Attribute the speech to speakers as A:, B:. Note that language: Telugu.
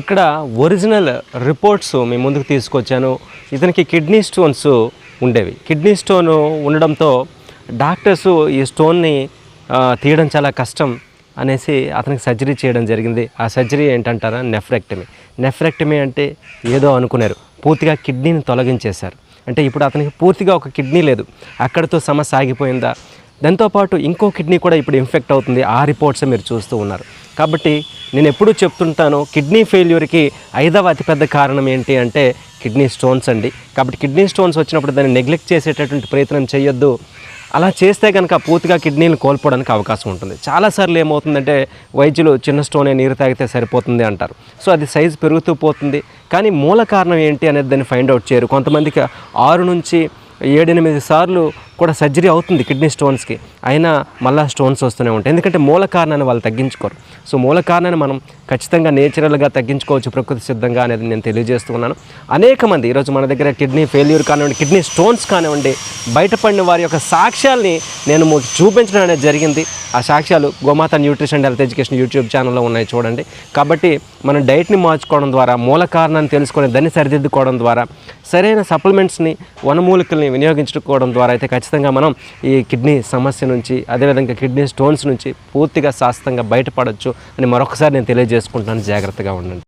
A: ఇక్కడ ఒరిజినల్ రిపోర్ట్స్ మీ ముందుకు తీసుకొచ్చాను. ఇతనికి కిడ్నీ స్టోన్స్ ఉండేవి. కిడ్నీ స్టోన్ ఉండడంతో డాక్టర్స్ ఈ స్టోన్ని తీయడం చాలా కష్టం అనేసి అతనికి సర్జరీ చేయడం జరిగింది. ఆ సర్జరీ ఏంటంటారా? నెఫ్రెక్టమీ. నెఫ్రెక్టమీ అంటే ఏదో అనుకున్నారు. పూర్తిగా కిడ్నీని తొలగించేశారు. అంటే ఇప్పుడు అతనికి పూర్తిగా ఒక కిడ్నీ లేదు. అక్కడితో సమస్య ఆగిపోయిందా దాంతోపాటు ఇంకో కిడ్నీ కూడా ఇప్పుడు ఇన్ఫెక్ట్ అవుతుంది. ఆ రిపోర్ట్స్ మీరు చూస్తూ ఉన్నారు. కాబట్టి నేను ఎప్పుడూ చెప్తుంటాను కిడ్నీ ఫెయిల్యూర్కి ఐదవ అతిపెద్ద కారణం ఏంటి అంటే కిడ్నీ స్టోన్స్ అండి. కాబట్టి కిడ్నీ స్టోన్స్ వచ్చినప్పుడు దాన్ని నెగ్లెక్ట్ చేసేటటువంటి ప్రయత్నం చేయొద్దు. అలా చేస్తే కనుక పూర్తిగా కిడ్నీలు కోల్పోవడానికి అవకాశం ఉంటుంది. చాలాసార్లు ఏమవుతుందంటే వైద్యులు చిన్న స్టోనే నీరు తాగితే సరిపోతుంది అంటారు. సో అది సైజు పెరుగుతూ పోతుంది. కానీ మూల కారణం ఏంటి అనేది దాన్ని ఫైండ్ అవుట్ చేయరు. కొంతమందికి ఆరు నుంచి ఏడెనిమిది సార్లు కూడా సర్జరీ అవుతుంది కిడ్నీ స్టోన్స్కి. అయినా మళ్ళీ స్టోన్స్ వస్తూనే ఉంటాయి. ఎందుకంటే మూల కారణాన్ని వాళ్ళు తగ్గించుకోరు. సో మూల కారణాన్ని మనం ఖచ్చితంగా నేచురల్గా తగ్గించుకోవచ్చు ప్రకృతి సిద్ధంగా అనేది నేను తెలియజేస్తున్నాను అనేక మంది ఈరోజు మన దగ్గర కిడ్నీ ఫెయిల్యూర్ కానివ్వండి కిడ్నీ స్టోన్స్ కానివ్వండి బయటపడిన వారి యొక్క సాక్ష్యాల్ని నేను మీకు చూపించడం అనేది జరిగింది. ఆ సాక్ష్యాలు Gomata nutrition and health education YouTube ఛానల్లో ఉన్నాయి చూడండి. కాబట్టి మనం డైట్ని మార్చుకోవడం ద్వారా మూల కారణాన్ని తెలుసుకొని దాన్ని సరిదిద్దుకోవడం ద్వారా సరైన సప్లిమెంట్స్ని వనమూలికల్ని వినియోగించుకోవడం ద్వారా అయితే ఖచ్చితంగా మనం ఈ కిడ్నీ సమస్య నుంచి అదేవిధంగా కిడ్నీ స్టోన్స్ నుంచి పూర్తిగా శాస్త్రంగా బయటపడవచ్చు అని మరొకసారి నేను తెలియజేసుకుంటున్నాను. జాగ్రత్తగా ఉండండి.